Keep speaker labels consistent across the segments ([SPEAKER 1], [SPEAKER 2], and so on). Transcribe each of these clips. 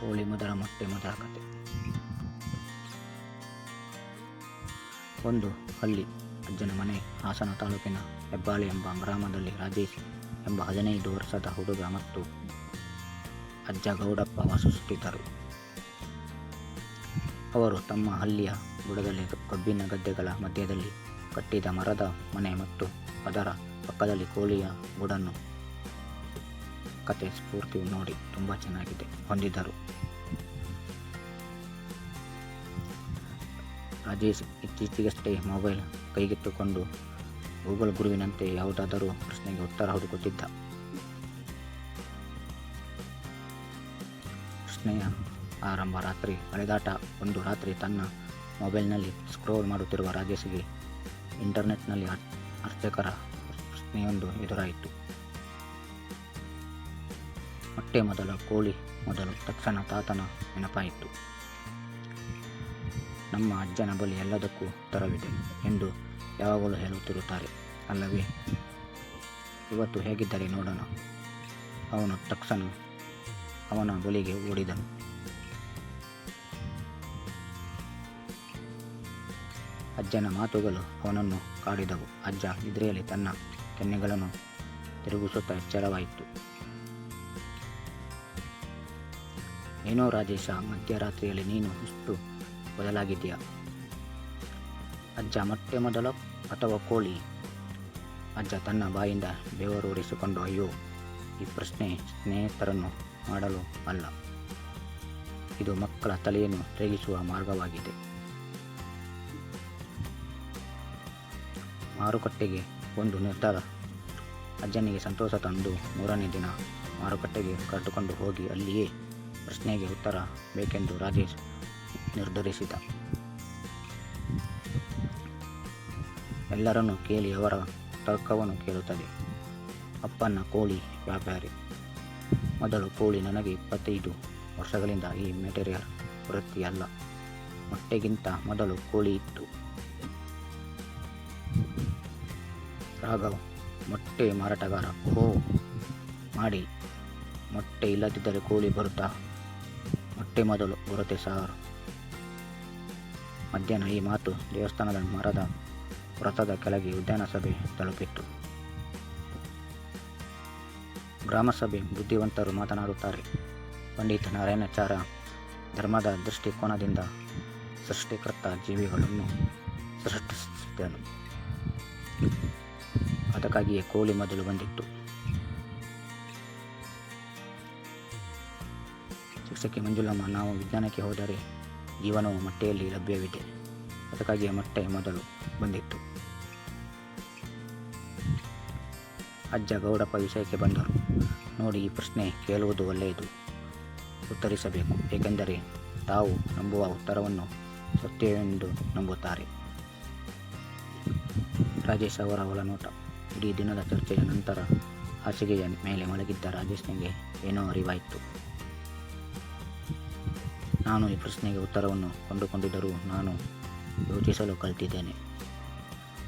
[SPEAKER 1] ಕೋಳಿ ಮೊದಲ ಮೊಟ್ಟೆ ಮೊದಲ ಕತೆ ಒಂದು ಹಳ್ಳಿ, ಅಜ್ಜನ ಮನೆ, ಹಾಸನ ತಾಲೂಕಿನ ಹೆಬ್ಬಾಳಿ ಎಂಬ ಗ್ರಾಮದಲ್ಲಿ ರಾಜೇಶ್ ಎಂಬ ಹದಿನೈದು ವರ್ಷದ ಹುಡುಗ ಮತ್ತು ಅಜ್ಜ ಗೌಡಪ್ಪ ವಾಸಿಸುತ್ತಿದ್ದರು. ಅವರು ತಮ್ಮ ಹಳ್ಳಿಯ ಬುಡದಲ್ಲಿ ಕಬ್ಬಿನ ಗದ್ದೆಗಳ ಮಧ್ಯದಲ್ಲಿ ಕಟ್ಟಿದ ಮರದ ಮನೆ ಮತ್ತು ಅದರ ಪಕ್ಕದಲ್ಲಿ ಕೋಳಿಯ ಗೂಡನ್ನು ಕತೆ ಸ್ಫೂರ್ತಿ ನೋಡಿ ತುಂಬ ಚೆನ್ನಾಗಿದೆ, ಹೊಂದಿದ್ದರು. ರಾಜೇಶ್ ಇತ್ತೀಚೆಗಷ್ಟೇ ಮೊಬೈಲ್ ಕೈಗೆತ್ತಿಕೊಂಡು ಗೂಗಲ್ ಗುರುವಿನಂತೆ ಯಾವುದಾದರೂ ಪ್ರಶ್ನೆಗೆ ಉತ್ತರ ಹುಡುಕುತ್ತಿದ್ದ. ಪ್ರಶ್ನೆಯ ಆರಂಭ ರಾತ್ರಿ, ಅಲೆದಾಟ ಒಂದು ರಾತ್ರಿ ತನ್ನ ಮೊಬೈಲ್ನಲ್ಲಿ ಸ್ಕ್ರೋಲ್ ಮಾಡುತ್ತಿರುವ ರಾಜೇಶ್ಗೆ ಇಂಟರ್ನೆಟ್ನಲ್ಲಿ ಅರ್- ಅರ್ಚಕರ ಪ್ರಶ್ನೆಯೊಂದು ಎದುರಾಯಿತು. ಮೊಟ್ಟೆ ಮೊದಲ, ಕೋಳಿ ಮೊದಲು, ತಕ್ಷಣ ತಾತನ ನೆನಪಾಯಿತು. ನಮ್ಮ ಅಜ್ಜನ ಬಳಿ ಎಲ್ಲದಕ್ಕೂ ತರವಿದೆ ಎಂದು ಯಾವಾಗಲೂ ಹೇಳುತ್ತಿರುತ್ತಾರೆ. ಅಲ್ಲವೇ? ಇವತ್ತು ಹೇಗಿದ್ದರೆ ನೋಡೋಣ. ಅವನು ತಕ್ಷಣ ಅವನ ಬಳಿಗೆ ಓಡಿದನು. ಅಜ್ಜನ ಮಾತುಗಳು ಅವನನ್ನು ಕಾಡಿದವು. ಅಜ್ಜ ನಿದ್ರೆಯಲ್ಲಿ ತನ್ನ ಕೆನ್ನೆಗಳನ್ನು ತಿರುಗಿಸುತ್ತಾ ಎಚ್ಚರವಾಯಿತು. ಏನೋ ರಾಜೇಶ, ಮಧ್ಯರಾತ್ರಿಯಲ್ಲಿ ನೀನು ಇಷ್ಟು ಬದಲಾಗಿದೆಯಾ ಅಜ್ಜ ಮೊಟ್ಟೆ ಮೊದಲ ಅಥವಾ ಕೋಳಿ? ಅಜ್ಜ ತನ್ನ ಬಾಯಿಂದ ಬೆವರೂರಿಸಿಕೊಂಡು ಅಯ್ಯೋ, ಈ ಪ್ರಶ್ನೆ ಸ್ನೇಹಿತರನ್ನು ಮಾಡಲು ಅಲ್ಲ. ಇದು ಮಕ್ಕಳ ತಲೆಯನ್ನು ರೇಗಿಸುವ ಮಾರ್ಗವಾಗಿದೆ. ಮಾರುಕಟ್ಟೆಗೆ ಒಂದು ನಿರ್ಧಾರ. ಅಜ್ಜನಿಗೆ ಸಂತೋಷ ತಂದು ಮೂರನೇ ದಿನ ಮಾರುಕಟ್ಟೆಗೆ ಕರೆದುಕೊಂಡು ಹೋಗಿ, ಅಲ್ಲಿಯೇ ಪ್ರಶ್ನೆಗೆ ಉತ್ತರ ಬೇಕೆಂದು ರಾಜೇಶ್ ನಿರ್ಧರಿಸಿದ. ಎಲ್ಲರನ್ನು ಕೇಳಿ ಅವರ ತರ್ಕವನ್ನು ಕೇಳುತ್ತದೆ. ಅಪ್ಪನ ಕೋಳಿ ವ್ಯಾಪಾರಿ. ಮೊದಲು ಕೋಳಿ ನನಗೆ ಇಪ್ಪತ್ತೈದು ವರ್ಷಗಳಿಂದ ಈ ಮೆಟೀರಿಯಲ್ ವೃತ್ತಿ ಅಲ್ಲ. ಮೊಟ್ಟೆಗಿಂತ ಮೊದಲು ಕೋಳಿ ಇತ್ತು. ರಾಘವ್, ಮೊಟ್ಟೆ ಮಾರಾಟಗಾರ. ಓ ಮಾಡಿ. ಮೊಟ್ಟೆ ಇಲ್ಲದಿದ್ದರೆ ಕೋಳಿ ಬರುತ್ತಾ? ಮೊಟ್ಟೆ ಮೊದಲು ಗುರುತೆ ಸಾರ್. ಮಧ್ಯಾಹ್ನ ಈ ಮಾತು ದೇವಸ್ಥಾನದ ಮರದ ವ್ರತದ ಕೆಳಗೆ ಉದ್ಯಾನ ಸಭೆ ತಲುಪಿತ್ತು. ಗ್ರಾಮಸಭೆ ಬುದ್ಧಿವಂತರು ಮಾತನಾಡುತ್ತಾರೆ. ಪಂಡಿತ ನಾರಾಯಣಾಚಾರ ಧರ್ಮದ ದೃಷ್ಟಿಕೋನದಿಂದ ಸೃಷ್ಟಿಕರ್ತ ಜೀವಿಗಳನ್ನು ಸೃಷ್ಟಿಸಿದನು. ಅದಕ್ಕಾಗಿಯೇ ಕೋಳಿ ಮೊದಲು ಬಂದಿತ್ತು. ಶಿಕ್ಷಕಿ ಮಂಜುಳಮ್ಮ ನಾವು ವಿಜ್ಞಾನಕ್ಕೆ ಹೋದರೆ ಜೀವನವು ಮೊಟ್ಟೆಯಲ್ಲಿ ಲಭ್ಯವಿದೆ. ಅದಕ್ಕಾಗಿಯೇ ಮೊಟ್ಟೆ ಮೊದಲು ಬಂದಿತ್ತು. ಅಜ್ಜ ಗೌಡಪ್ಪ ವಿಷಯಕ್ಕೆ ಬಂದರು. ನೋಡಿ, ಈ ಪ್ರಶ್ನೆ ಕೇಳುವುದು ಒಳ್ಳೆಯದು. ಉತ್ತರಿಸಬೇಕು. ಏಕೆಂದರೆ ತಾವು ನಂಬುವ ಉತ್ತರವನ್ನು ಸತ್ಯವೆಂದು ನಂಬುತ್ತಾರೆ. ರಾಜೇಶ್ ಅವರ ಒಳನೋಟ. ಇಡೀ ದಿನದ ಚರ್ಚೆಯ ನಂತರ ಹಾಸಿಗೆಯ ಮೇಲೆ ಮಲಗಿದ್ದ ರಾಜೇಶ್ನಿಗೆ ಏನೋ ಅರಿವಾಯಿತು. ನಾನು ಈ ಪ್ರಶ್ನೆಗೆ ಉತ್ತರವನ್ನು ಕಂಡುಕೊಂಡಿದ್ದರೂ ನಾನು ಯೋಚಿಸಲು ಕಲಿತಿದ್ದೇನೆ.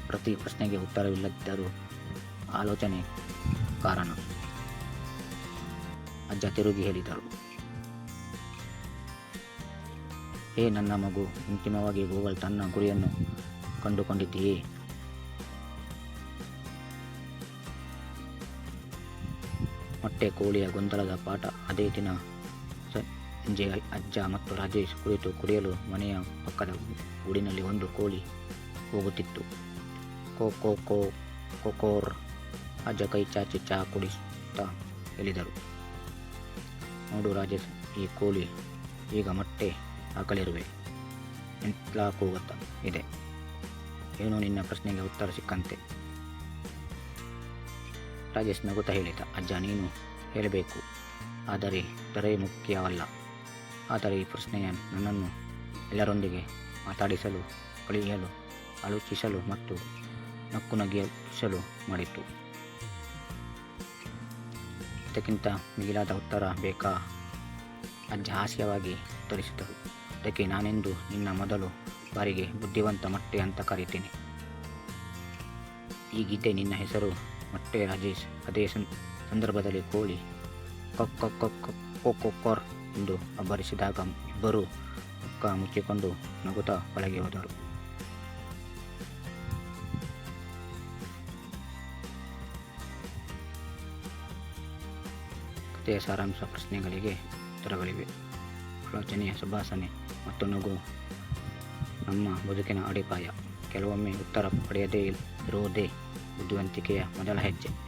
[SPEAKER 1] ಪ್ರತಿ ಪ್ರಶ್ನೆಗೆ ಉತ್ತರವಿಲ್ಲದಿದ್ದರೂ ಆಲೋಚನೆ ಕಾರಣ. ಅಜ್ಜ ತಿರುಗಿ ಹೇಳಿದರು ಹೇ ನನ್ನ ಮಗು, ಅಂತಿಮವಾಗಿ ಗೂಗಲ್ ತನ್ನ ಗುರಿಯನ್ನು ಕಂಡುಕೊಂಡಿದ್ದೀಯೇ? ಮೊಟ್ಟೆ ಕೋಳಿಯ ಗೊಂದಲದ ಪಾಠ ಅದೇ ದಿನ ಸಂಜೆ ಅಜ್ಜ ಮತ್ತು ರಾಜೇಶ್ ಕುಳಿತು ಕುಡಿಯಲು ಮನೆಯ ಪಕ್ಕದ ಗೂಡಿನಲ್ಲಿ ಒಂದು ಕೋಳಿ ಹೋಗುತ್ತಿತ್ತು. ಕೋ ಕೋ ಕೋ ಕೊಕೋರ್ ಅಜ್ಜ ಕೈ ಚಾಚಿ ಚಹಾ ಕುಡಿಸುತ್ತಾ ಹೇಳಿದರು. ನೋಡು ರಾಜೇಶ್, ಈ ಕೋಳಿ ಈಗ ಮೊಟ್ಟೆ ಹಾಕಲಿರುವೆ ಎಂಟ್ಲಾ ಕೂಗುತ್ತ ಇದೆ. ಏನೋ ನಿನ್ನ ಪ್ರಶ್ನೆಗೆ ಉತ್ತರ ಸಿಕ್ಕಂತೆ. ರಾಜೇಶ್ ನಗುತ್ತಾ ಹೇಳಿದ, ಅಜ್ಜ ನೀನು ಹೇಳಬೇಕು. ಆದರೆ ಉತ್ತರವೇ ಮುಖ್ಯವಲ್ಲ. ಆದರೆ ಈ ಪ್ರಶ್ನೆಯ ನನ್ನನ್ನು ಎಲ್ಲರೊಂದಿಗೆ ಮಾತಾಡಿಸಲು ಕಲಿಯಲು ಆಲೋಚಿಸಲು ಮತ್ತು ನಕ್ಕು ನಗಿಸಲು ಮಾಡಿತು ಇದಕ್ಕಿಂತ ಮಿಗಿಲಾದ ಉತ್ತರ ಬೇಕಾ? ಅಜ್ಜ ಹಾಸ್ಯವಾಗಿ ಉತ್ತರಿಸಿದರು ಅದಕ್ಕೆ ನಾನೆಂದು ನಿನ್ನ ಮೊದಲು ಬಾರಿಗೆ ಬುದ್ಧಿವಂತ ಮೊಟ್ಟೆ ಅಂತ ಕರೀತೇನೆ ಈ ಗೀತೆ ನಿನ್ನ ಹೆಸರು ಮೊಟ್ಟೆ ರಾಜೇಶ್. ಅದೇ ಸಂದರ್ಭದಲ್ಲಿ ಕೋಳಿ ಕೊಕ್ ಕೊಕ್ ಎಂದು ಅಬ್ಬರಿಸಿದಾಗ ಇಬ್ಬರೂ ಮುಖ ಮುಚ್ಚಿಕೊಂಡು ನಗುತ್ತಾ ಒಳಗೆ ಹೋದರು. ಕಥೆಯ ಸಾರಾಂಶ ಪ್ರಶ್ನೆಗಳಿಗೆ ಉತ್ತರಗಳಿವೆ. ಆಲೋಚನೆಯ ಸುಭಾಸನೆ ಮತ್ತು ನಗು ನಮ್ಮ ಬದುಕಿನ ಅಡಿಪಾಯ. ಕೆಲವೊಮ್ಮೆ ಉತ್ತರ ಪಡೆಯದೇ ಇರುವುದೇ ಬುದ್ಧಿವಂತಿಕೆಯ ಮೊದಲ ಹೆಜ್ಜೆ.